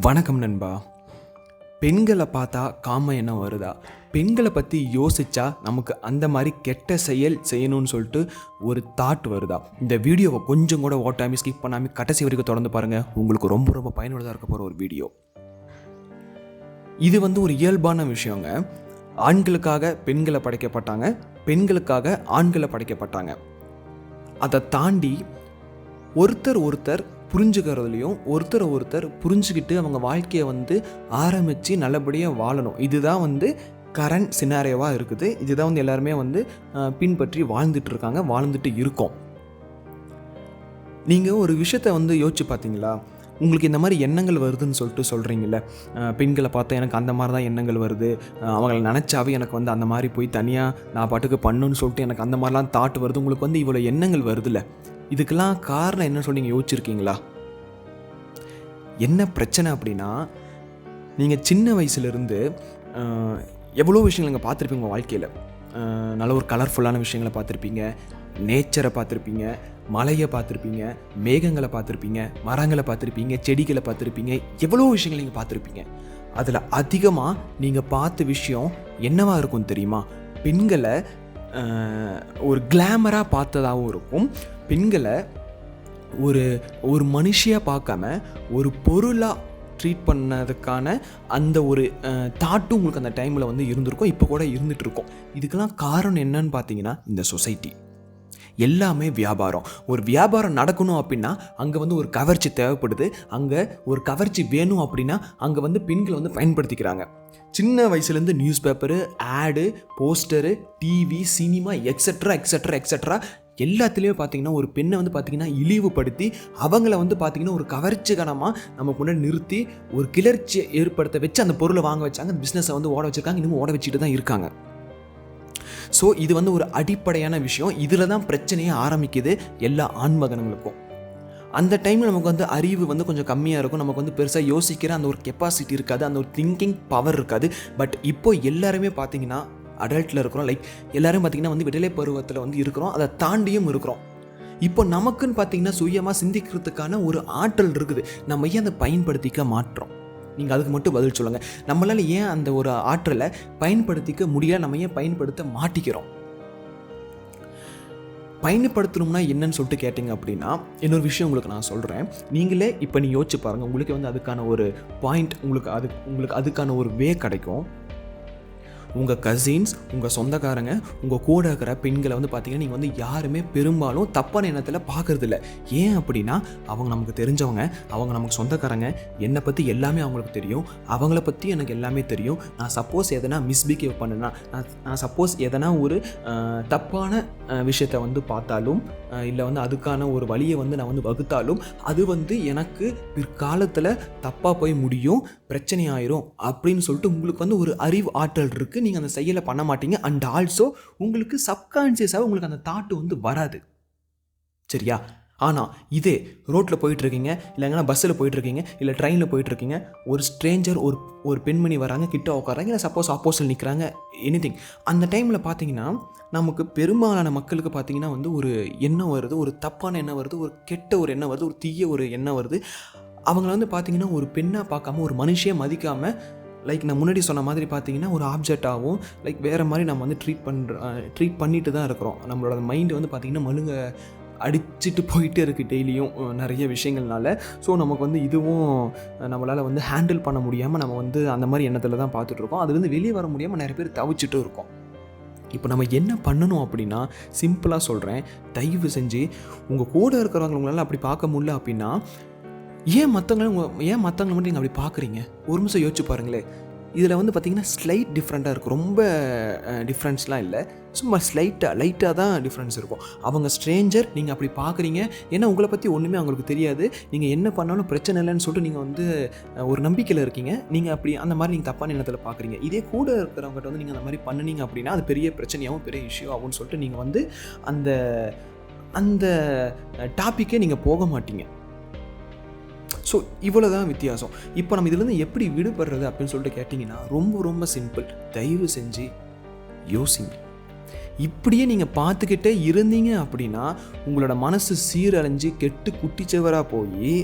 வணக்கம் நண்பா. பெண்களை பார்த்தா காம என்ன வருதா? பெண்களை பற்றி யோசிச்சா நமக்கு அந்த மாதிரி கெட்ட செயல் செய்யணும்னு சொல்லிட்டு ஒரு தாட் வருதா? இந்த வீடியோவை கொஞ்சம் கூட ஓட்டாமல் ஸ்கிப் பண்ணாமல் கடைசி வரைக்கும் தொடர்ந்து பாருங்கள் உங்களுக்கு ரொம்ப ரொம்ப பயனுள்ளதாக இருக்க போகிற ஒரு வீடியோ. இது வந்து ஒரு இயல்பான விஷயங்க. ஆண்களுக்காக பெண்களை படைக்கப்பட்டாங்க. பெண்களுக்காக ஆண்களை படைக்கப்பட்டாங்க. அதை தாண்டி ஒருத்தர் ஒருத்தர் புரிஞ்சுக்கிறதுலையும் ஒருத்தரை ஒருத்தர் புரிஞ்சுக்கிட்டு அவங்க வாழ்க்கையை வந்து ஆரம்பித்து நல்லபடியாக வாழணும். இதுதான் வந்து கரண்ட் சினாரியோவாக இருக்குது. இதுதான் வந்து எல்லாருமே வந்து பின்பற்றி வாழ்ந்துட்டு இருக்காங்க வாழ்ந்துட்டு இருக்கோம். நீங்கள் ஒரு விஷயத்தை வந்து யோசிச்சு பார்த்தீங்களா உங்களுக்கு இந்த மாதிரி எண்ணங்கள் வருதுன்னு சொல்லிட்டு சொல்கிறீங்கள பெண்களை பார்த்தா எனக்கு அந்த மாதிரி தான் எண்ணங்கள் வருது. அவங்களை அவங்கள நினச்சாவே எனக்கு வந்து அந்த மாதிரி போய் தனியாக நான் பாட்டுக்கு பண்ணுன்னு சொல்லிட்டு எனக்கு அந்த மாதிரிலாம் தாட் வருது. உங்களுக்கு வந்து இவ்வளோ எண்ணங்கள் வருதுல்ல. இதுக்கெல்லாம் காரணம் என்ன சொல்லி நீங்கள் யோசிச்சிருக்கீங்களா? என்ன பிரச்சனை அப்படின்னா நீங்கள் சின்ன வயசுலேருந்து எவ்வளோ விஷயங்கள் நீங்கள் பார்த்துருப்பீங்க உங்கள் வாழ்க்கையில்? நல்ல ஒரு கலர்ஃபுல்லான விஷயங்களை பார்த்துருப்பீங்க நேச்சரை பார்த்துருப்பீங்க மலையை பார்த்துருப்பீங்க மேகங்களை பார்த்துருப்பீங்க மரங்களை பார்த்துருப்பீங்க செடிகளை பார்த்துருப்பீங்க எவ்வளோ விஷயங்கள் நீங்கள் பார்த்துருப்பீங்க. அதில் அதிகமாக நீங்கள் பார்த்த விஷயம் என்னவாக இருக்கும் தெரியுமா? பெண்களை ஒரு கிளாமராக பார்த்ததாகவும் இருக்கும். பெண்களை ஒரு ஒரு மனுஷியாக பார்க்காம ஒரு பொருளாக ட்ரீட் பண்ணதுக்கான அந்த ஒரு தாட்டும் உங்களுக்கு அந்த டைமில் வந்து இருந்திருக்கும். இப்போ கூட இருந்துகிட்ருக்கோம் இதுக்கெல்லாம் காரணம் என்னன்னு பார்த்தீங்கன்னா இந்த சொசைட்டி எல்லாமே வியாபாரம். ஒரு வியாபாரம் நடக்கணும் அப்படின்னா அங்கே வந்து ஒரு கவர்ச்சி தேவைப்படுது. அங்கே ஒரு கவர்ச்சி வேணும் அப்படின்னா அங்கே வந்து பெண்களை வந்து பயன்படுத்திக்கிறாங்க. சின்ன வயசுலேருந்து news paper ad poster TV cinema extra extra extra எல்லாத்துலேயுமே பார்த்தீங்கன்னா ஒரு பெண்ணை வந்து பார்த்தீங்கன்னா இழிவுபடுத்தி அவங்கள வந்து பார்த்தீங்கன்னா ஒரு கவர்ச்சிகரமாக நம்ம முன்னாடி நிறுத்தி ஒரு கிளர்ச்சியை ஏற்படுத்த வச்சு அந்த பொருளை வாங்க வச்சாங்க அந்த பிஸ்னஸை வந்து ஓட வச்சுருக்காங்க இன்னும் ஓட வச்சுட்டு தான் இருக்காங்க. ஸோ இது வந்து ஒரு அடிப்படையான விஷயம். இதில் தான் பிரச்சனையே ஆரம்பிக்குது எல்லா ஆண்மகன்களுக்கும் அந்த டைமில் நமக்கு வந்து அறிவு வந்து கொஞ்சம் கம்மியாக இருக்கும். நமக்கு வந்து பெருசாக யோசிக்கிற அந்த ஒரு கெப்பாசிட்டி இருக்காது. அந்த ஒரு திங்கிங் பவர் இருக்காது. பட் இப்போ எல்லாருமே பார்த்தீங்கன்னா அடல்ட்டில் இருக்கிறோம். லைக் எல்லோரும் பார்த்தீங்கன்னா வந்து விடலை பருவத்தில் வந்து இருக்கிறோம். அதை தாண்டியும் இருக்கிறோம். இப்போ நமக்குன்னு பார்த்தீங்கன்னா சுயமாக சிந்திக்கிறதுக்கான ஒரு ஆற்றல் இருக்குது. நம்ம ஏன் அதை பயன்படுத்திக்க மாற்றோம் நீங்கள் அதுக்கு மட்டும் பதில் சொல்லுங்கள் நம்மளால் ஏன் அந்த ஒரு ஆற்றலை பயன்படுத்திக்க முடியல? நம்ம ஏன் பயன்படுத்த மாட்டிக்கிறோம்? பயன்படுத்தணும்னா என்னன்னு சொல்லிட்டு கேட்டிங்க அப்படின்னா இன்னொரு விஷயம் உங்களுக்கு நான் சொல்கிறேன் நீங்களே இப்போ நீ யோசிச்சு பாருங்கள் உங்களுக்கு வந்து அதுக்கான ஒரு பாயிண்ட் உங்களுக்கு அது உங்களுக்கு அதுக்கான ஒரு வே கிடைக்கும். உங்கள் கசின்ஸ் உங்கள் சொந்தக்காரங்க உங்கள் கூட இருக்கிற பெண்களை வந்து பார்த்தீங்கன்னா நீங்கள் வந்து யாருமே பெரும்பாலும் தப்பான எண்ணத்தில் பார்க்கறதில்ல ஏன் அப்படின்னா அவங்க நமக்கு தெரிஞ்சவங்க அவங்க நமக்கு சொந்தக்காரங்க என்னை பற்றி எல்லாமே அவங்களுக்கு தெரியும். அவங்கள பற்றி எனக்கு எல்லாமே தெரியும். நான் சப்போஸ் எதனா மிஸ்பிஹேவ் பண்ணுனா நான் நான் சப்போஸ் எதனா ஒரு தப்பான விஷயத்தை வந்து பார்த்தாலும் இல்லை வந்து அதுக்கான ஒரு வழியை வந்து நான் வந்து வகுத்தாலும் அது வந்து எனக்கு பிற்காலத்தில் தப்பாக போய் முடியும் பிரச்சனை ஆயிரும் அப்படின்னு சொல்லிட்டு உங்களுக்கு வந்து ஒரு அறிவு ஆற்றல் இருக்குது நீங்கள் அந்த செயலை பண்ண மாட்டீங்க. அண்ட் ஆல்சோ உங்களுக்கு சப்கான்சியஸாக உங்களுக்கு அந்த தாட்டு வந்து வராது. சரியா? ஆனால் இதே ரோட்டில் போயிட்டுருக்கீங்க இல்லைங்கன்னா பஸ்ஸில் போயிட்டுருக்கீங்க இல்லை ட்ரெயினில் போயிட்டுருக்கீங்க ஒரு ஸ்ட்ரேஞ்சர் ஒரு ஒரு பெண்மணி வராங்க கிட்ட உட்காராங்க இல்லை சப்போஸ் ஆப்போசில் நிற்கிறாங்க எனிதிங் அந்த டைமில் பார்த்தீங்கன்னா நமக்கு பெரும்பாலான மக்களுக்கு பார்த்தீங்கன்னா வந்து ஒரு எண்ணம் வருது ஒரு தப்பான எண்ணம் வருது ஒரு கெட்ட ஒரு எண்ணம் வருது ஒரு தீய ஒரு எண்ணம் வருது. அவங்கள வந்து பார்த்தீங்கன்னா ஒரு பெண்ணாக பார்க்காம ஒரு மனுஷையே மதிக்காமல் லைக் நான் முன்னாடி சொன்ன மாதிரி பார்த்தீங்கன்னா ஒரு ஆப்ஜெக்டாகவும் லைக் வேறு மாதிரி நம்ம வந்து ட்ரீட் பண்ணுற ட்ரீட் பண்ணிட்டு தான் இருக்கிறோம். நம்மளோட மைண்டு வந்து பார்த்திங்கன்னா மழுங்க அடிச்சிட்டு போயிட்டே இருக்குது டெய்லியும் நிறைய விஷயங்கள்னால. ஸோ நமக்கு வந்து இதுவும் நம்மளால் வந்து ஹேண்டில் பண்ண முடியாமல் நம்ம வந்து அந்த மாதிரி எண்ணத்தில் தான் பார்த்துட்ருக்கோம் அதுலேருந்து வெளியே வர முடியாமல் நிறைய பேர் தவிச்சிட்டும் இருக்கோம். இப்போ நம்ம என்ன பண்ணணும் அப்படின்னா சிம்பிளாக சொல்கிறேன் தயவு செஞ்சு உங்கள் கூட இருக்கிறவங்க உங்களால் அப்படி பார்க்க முடியல அப்படின்னா ஏன் மற்றவங்களும் ஏன் மற்றவங்களை மட்டும் நீங்கள் அப்படி பார்க்குறீங்க? ஒரு நிமிஷம் யோசிச்சு பாருங்களேன். இதில் வந்து பார்த்திங்கன்னா ஸ்லைட் டிஃப்ரெண்ட்டாக இருக்கும். ரொம்ப டிஃப்ரென்ஸ்லாம் இல்லை. சும்மா ஸ்லைட்டாக லைட்டாக தான் டிஃப்ரென்ஸ் இருக்கும். அவங்க ஸ்ட்ரேஞ்சர் நீங்கள் அப்படி பார்க்குறீங்க. ஏன்னா உங்களை பற்றி ஒன்றுமே அவங்களுக்கு தெரியாது. நீங்கள் என்ன பண்ணாலும் பிரச்சனை இல்லைன்னு சொல்லிட்டு நீங்கள் வந்து ஒரு நம்பிக்கையில் இருக்கீங்க. நீங்கள் அப்படி அந்த மாதிரி நீங்கள் தப்பான எண்ணத்தில் பார்க்குறீங்க. இதே கூட இருக்கிறவங்ககிட்ட வந்து நீங்கள் அந்த மாதிரி பண்ணுனீங்க அப்படின்னா அது பெரிய பிரச்சனையாகவும் பெரிய இஷ்யூ ஆகும்னு சொல்லிட்டு நீங்கள் வந்து அந்த அந்த டாப்பிக்கே நீங்கள் போக மாட்டீங்க. ஸோ இவ்வளோ தான் வித்தியாசம். இப்போ நம்ம இதுலேருந்து எப்படி விடுபடுறது அப்படின்னு சொல்லிட்டு கேட்டிங்கன்னா ரொம்ப ரொம்ப சிம்பிள் தயவு செஞ்சு யோசிங்க. இப்படியே நீங்கள் பார்த்துக்கிட்டே இருந்தீங்க அப்படின்னா உங்களோட மனசு சீரழிஞ்சு கெட்டு குட்டிச்சவராக போய்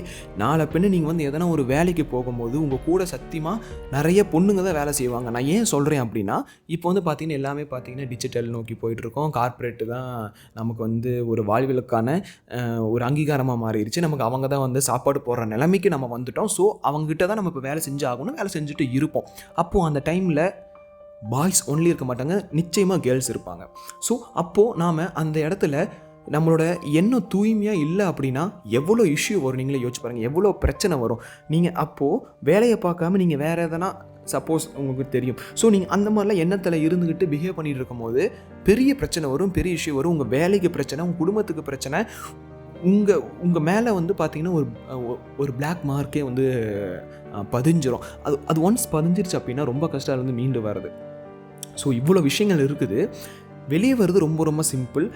நாளை பெண்ணு நீங்கள் வந்து எதனா ஒரு வேலைக்கு போகும்போது உங்கள் கூட சத்தியமாக நிறைய பொண்ணுங்க தான் வேலை செய்வாங்க. நான் ஏன் சொல்கிறேன் அப்படின்னா இப்போ வந்து பார்த்தீங்கன்னா எல்லாமே பார்த்தீங்கன்னா டிஜிட்டல் நோக்கி போயிட்டுருக்கோம். கார்ப்பரேட்டு தான் நமக்கு வந்து ஒரு வாழ்வியலுக்கான ஒரு அங்கீகாரமாக மாறிடுச்சு. நமக்கு அவங்க தான் வந்து சாப்பாடு போடுற நிலைமைக்கு நம்ம வந்துட்டோம். ஸோ அவங்ககிட்ட தான் நம்ம இப்போ வேலை செஞ்சு ஆகணும் வேலை செஞ்சுட்டு இருப்போம். அப்போது அந்த டைமில் பாய்ஸ் ஒன்லி இருக்க மாட்டாங்க நிச்சயமாக கேர்ள்ஸ் இருப்பாங்க. ஸோ அப்போது நாம் அந்த இடத்துல நம்மளோட எண்ணம் தூய்மையாக இல்லை அப்படின்னா எவ்வளோ இஷ்யூ வரும் நீங்களே யோசிச்சு பாருங்கள் எவ்வளோ பிரச்சனை வரும். நீங்கள் அப்போது வேலையை பார்க்காம நீங்கள் வேறு எதனா சப்போஸ் உங்களுக்கு தெரியும். ஸோ நீங்கள் அந்த மாதிரிலாம் எண்ணத்தில் இருந்துக்கிட்டு பிஹேவ் பண்ணிட்டு இருக்கும்போது பெரிய பிரச்சனை வரும் பெரிய இஷ்யூ வரும். உங்கள் வேலைக்கு பிரச்சனை உங்கள் குடும்பத்துக்கு பிரச்சனை உங்கள் உங்கள் மேலே வந்து பார்த்தீங்கன்னா ஒரு ஒரு பிளாக் மார்க்கே வந்து பதிஞ்சிரும். அது அது ஒன்ஸ் பதிஞ்சிருச்சு அப்படின்னா ரொம்ப கஷ்டம் இருந்து மீண்டு வர்றது. ஸோ இவ்வளோ விஷயங்கள் இருக்குது. வெளியே வர்றது ரொம்ப ரொம்ப சிம்பிள்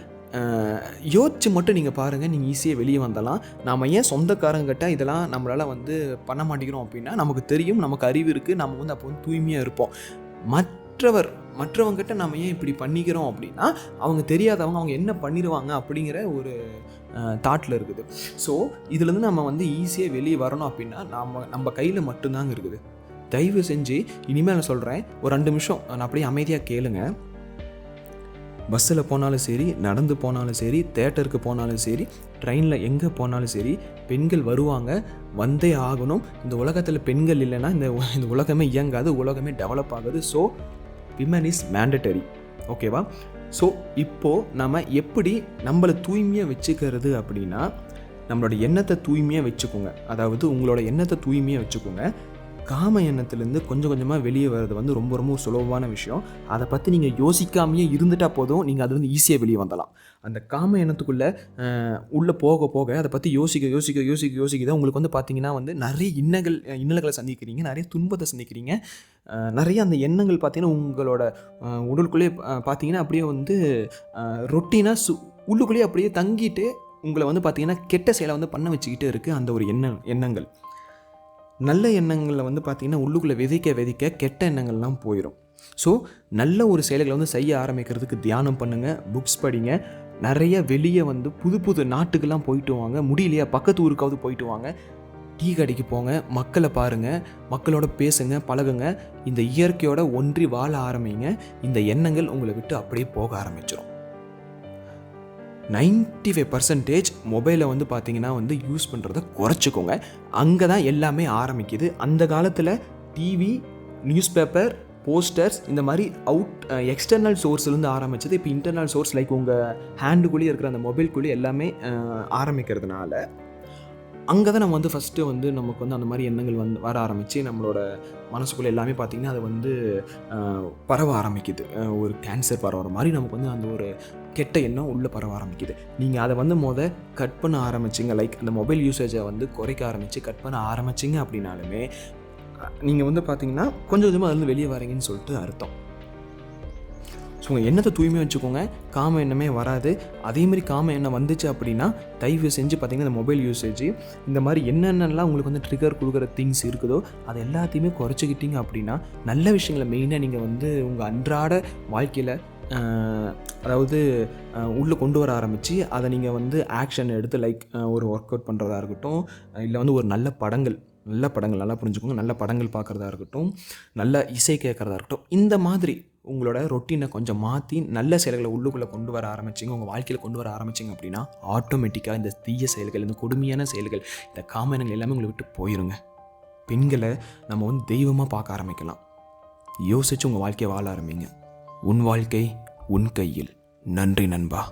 யோசிச்சு மட்டும் நீங்கள் பாருங்கள் நீங்கள் ஈஸியாக வெளியே வந்தலாம். நாம் ஏன் சொந்தக்காரங்கிட்ட இதெல்லாம் நம்மளால் வந்து பண்ண மாட்டேங்கிறோம் அப்படின்னா நமக்கு தெரியும் நமக்கு அறிவு இருக்குது நம்ம வந்து அப்போ வந்து தூய்மையாக இருப்போம். மற்றவர் மற்றவங்ககிட்ட நம்ம ஏன் இப்படி பண்ணிக்கிறோம் அப்படின்னா அவங்க தெரியாதவங்க அவங்க என்ன பண்ணிடுவாங்க அப்படிங்கிற ஒரு தாட்டில் இருக்குது. ஸோ இதுலேருந்து நம்ம வந்து ஈஸியாக வெளியே வரணும் அப்படின்னா நம்ம நம்ம கையில் மட்டும்தாங்க இருக்குது. தயவு செஞ்சு இனிமேல் நான் சொல்கிறேன் ஒரு ரெண்டு நிமிஷம் நான் அப்படியே அமைதியாக கேளுங்க. பஸ்ஸில் போனாலும் சரி நடந்து போனாலும் சரி தேட்டருக்கு போனாலும் சரி ட்ரெயினில் எங்கே போனாலும் சரி பெண்கள் வருவாங்க வந்தே ஆகணும். இந்த உலகத்தில் பெண்கள் இல்லைன்னா இந்த இந்த உலகமே இயங்காது உலகமே டெவலப் ஆகுது. ஸோ விமன் இஸ் மேண்டட்டரி ஓகேவா ஸோ இப்போது நம்ம எப்படி நம்மளை தூய்மையாக வச்சுக்கிறது அப்படின்னா நம்மளோட எண்ணத்தை தூய்மையாக வச்சுக்கோங்க. அதாவது உங்களோட எண்ணத்தை தூய்மையாக வச்சுக்கோங்க. காம எண்ணத்துலேருந்து கொஞ்சம் கொஞ்சமாக வெளியே வர்றது வந்து ரொம்ப ரொம்ப சுலபமான விஷயம். அதை பற்றி நீங்கள் யோசிக்காமையே இருந்துட்டால் போதும். நீங்கள் அது வந்து ஈஸியாக வெளியே வந்தலாம் அந்த காம எண்ணத்துக்குள்ளே உள்ளே போக போக அதை பற்றி யோசிக்க யோசிக்க யோசிக்க யோசிக்க தான் உங்களுக்கு வந்து பார்த்தீங்கன்னா வந்து நிறைய இன்னங்கள் இன்னல்களை சந்திக்கிறீங்க. நிறைய துன்பத்தை சந்திக்கிறீங்க. நிறைய அந்த எண்ணங்கள் பார்த்தீங்கன்னா உங்களோட உடலுக்குள்ளேயே பார்த்தீங்கன்னா அப்படியே வந்து ரொட்டீனாக சு உள்ளுக்குள்ளேயே அப்படியே தங்கிட்டு உங்களை வந்து பார்த்திங்கன்னா கெட்ட செயலை வந்து பண்ண வச்சுக்கிட்டே இருக்குது அந்த ஒரு எண்ண எண்ணங்கள். நல்ல எண்ணங்களில் வந்து பார்த்திங்கன்னா உள்ளுக்குள்ளே விதைக்க விதைக்க கெட்ட எண்ணங்கள்லாம் போயிடும் ஸோ நல்ல ஒரு செயல்களை வந்து செய்ய ஆரம்பிக்கிறதுக்கு தியானம் பண்ணுங்கள் புக்ஸ் படிங்க. நிறைய வெளியே வந்து புது புது நாட்டுக்கெல்லாம் போயிட்டு வாங்க. முடியலையா? பக்கத்து ஊருக்காவது போயிட்டு வாங்க. டீ கடைக்கு போங்க மக்களை பாருங்கள் மக்களோட பேசுங்க பழகுங்க. இந்த இயற்கையோட ஒன்றி வாழ ஆரம்பிங்க. இந்த எண்ணங்கள் உங்களை விட்டு அப்படியே போக ஆரம்பிச்சிடும் 95% ஃபைவ் பர்சன்டேஜ் மொபைலை வந்து பார்த்தீங்கன்னா வந்து யூஸ் பண்ணுறத குறைச்சிக்கோங்க. அங்கே தான் எல்லாமே ஆரம்பிக்குது. அந்த காலத்தில் டிவி நியூஸ் பேப்பர் போஸ்டர்ஸ் இந்த மாதிரி அவுட் எக்ஸ்டர்னல் சோர்ஸ்லேருந்து ஆரம்பிச்சது. இப்போ இன்டர்னல் சோர்ஸ் லைக் உங்கள் ஹேண்டுக்குள்ளேயே இருக்கிற அந்த மொபைல்குள்ளேயே எல்லாமே ஆரம்பிக்கிறதுனால அங்கே தான் நம்ம வந்து ஃபஸ்ட்டு வந்து நமக்கு வந்து அந்த மாதிரி எண்ணங்கள் வந்து வர ஆரம்பித்து நம்மளோட மனசுக்குள்ளே எல்லாமே பார்த்திங்கன்னா அது வந்து பரவ ஆரம்பிக்குது. ஒரு கேன்சர் பரவுற மாதிரி நமக்கு வந்து அந்த ஒரு கெட்ட எண்ணம் உள்ளே பரவ ஆரம்பிக்குது. நீங்கள் அதை வந்து மொத கட் பண்ண ஆரம்பிச்சிங்க. லைக் அந்த மொபைல் யூசேஜை வந்து குறைக்க ஆரம்பித்து கட் பண்ண ஆரம்பிச்சிங்க அப்படின்னாலுமே நீங்கள் வந்து பார்த்தீங்கன்னா கொஞ்சம் கொஞ்சமாக அதுலேருந்து வெளியே வரீங்கன்னு சொல்லிட்டு அர்த்தம். ஸோ உங்கள் எண்ணத்தை தூய்மையாக வச்சுக்கோங்க? காம எண்ணமே வராது. அதேமாதிரி காம எண்ணம் வந்துச்சு அப்படின்னா தயவு செஞ்சு பார்த்தீங்கன்னா இந்த மொபைல் யூசேஜ் இந்த மாதிரி என்னென்னலாம் உங்களுக்கு வந்து ட்ரிகர் கொடுக்குற திங்ஸ் இருக்குதோ அது எல்லாத்தையுமே குறைச்சிக்கிட்டீங்க அப்படின்னா நல்ல விஷயங்களை மெயினாக நீங்கள் வந்து உங்கள் அன்றாட வாழ்க்கையில் அதாவது உள்ளே கொண்டு வர ஆரம்பித்து அதை நீங்கள் வந்து ஆக்ஷன் எடுத்து லைக் ஒரு ஒர்க் அவுட் பண்ணுறதா இருக்கட்டும் இல்லை வந்து ஒரு நல்ல படங்கள் நல்ல படங்கள் நல்லா புரிஞ்சுக்கோங்க. நல்ல படங்கள் பார்க்குறதா இருக்கட்டும் நல்ல இசை கேட்குறதா இருக்கட்டும் இந்த மாதிரி உங்களோட ரொட்டீனை கொஞ்சம் மாற்றி நல்ல செயல்களை உள்ளுக்குள்ளே கொண்டு வர ஆரம்பிச்சிங்க. உங்கள் வாழ்க்கையில் கொண்டு வர ஆரம்பிச்சிங்க அப்படின்னா ஆட்டோமேட்டிக்காக இந்த தீய செயல்கள் இந்த கொடுமையான செயல்கள் இந்த காமனங்கள் எல்லாமே உங்களை விட்டு போயிருங்க. பெண்களை நம்ம வந்து தெய்வமாக பார்க்க ஆரம்பிக்கலாம். யோசிச்சு உங்கள் வாழ்க்கையை வாழ ஆரம்பிங்க. உன் வாழ்க்கை உன் கையில். நன்றி நண்பா.